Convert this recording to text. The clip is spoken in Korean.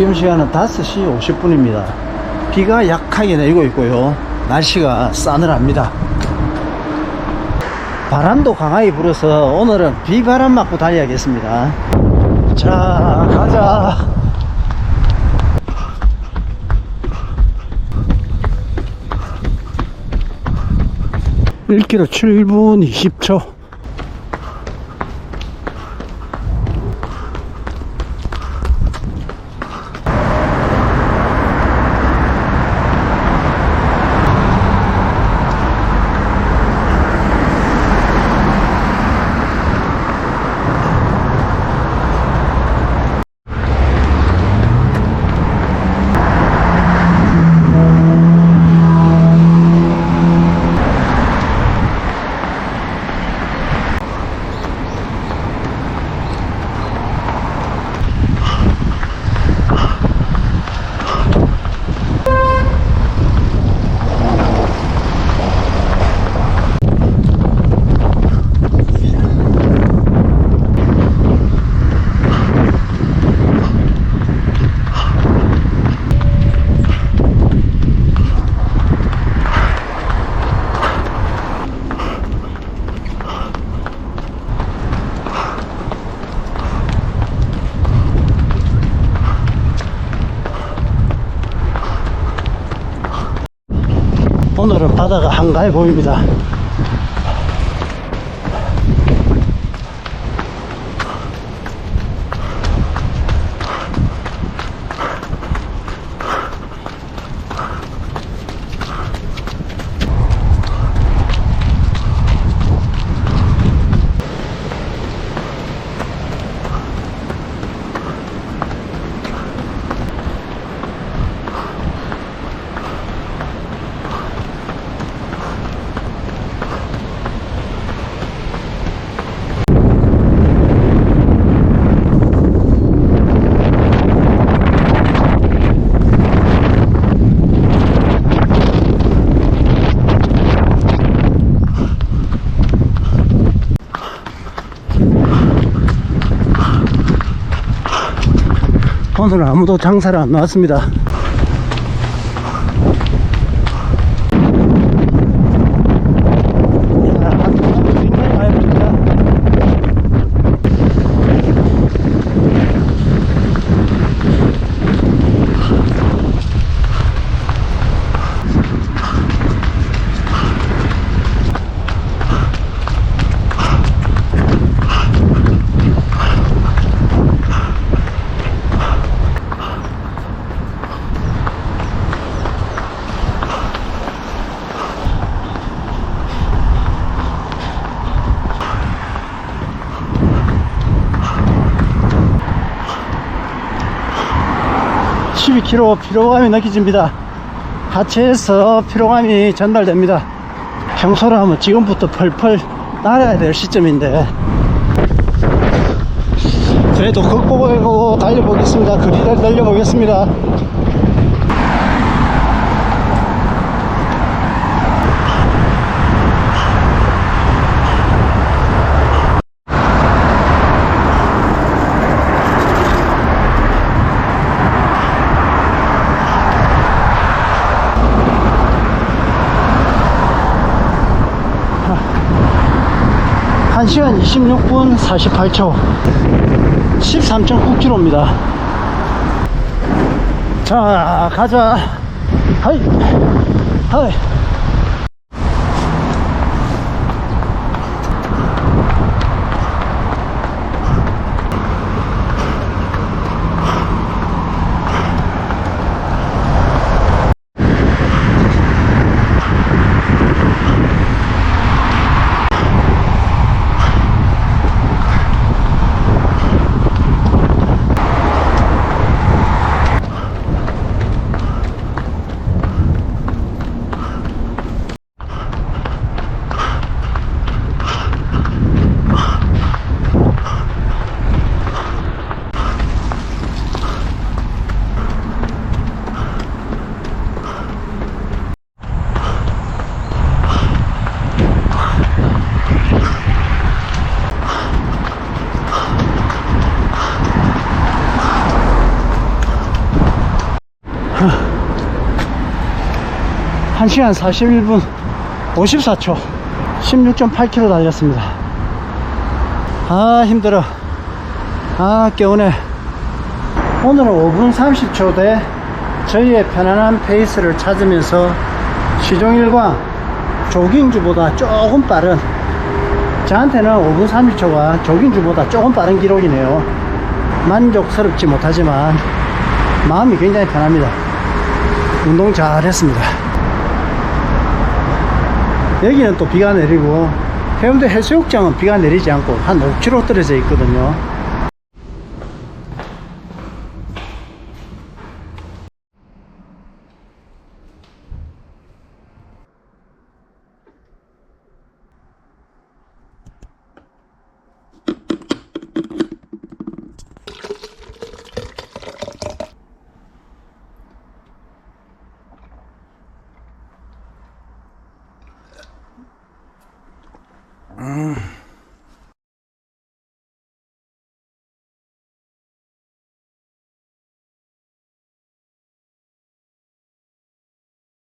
지금 시간은 5시 50분입니다. 비가 약하게 내리고 있고요. 날씨가 싸늘합니다. 바람도 강하게 불어서 오늘은 비바람 맞고 달려야겠습니다. 자, 가자. 1km 7분 20초. 오늘은 바다가 한가해 보입니다. 오늘은 아무도 장사를 안 나왔습니다. 12kg 피로감이 느껴집니다. 하체에서 피로감이 전달됩니다. 평소라면 지금부터 펄펄 따라야 될 시점인데. 그래도 극복하고 달려보겠습니다. 그리를 달려보겠습니다. 한시간 26분 48초. 13.9km입니다. 자 가자. 하이. 하이 1시간 41분 54초 16.8km 달렸습니다. 아 힘들어. 아 깨우네. 오늘은 5분 30초 대 저희의 편안한 페이스를 찾으면서 시종일관 조깅주보다 조금 빠른 저한테는 5분 30초가 조깅주보다 조금 빠른 기록이네요. 만족스럽지 못하지만 마음이 굉장히 편합니다. 운동 잘 했습니다 여기는 또 비가 내리고 해운대 해수욕장은 비가 내리지 않고 한 5km 떨어져 있거든요 Mm.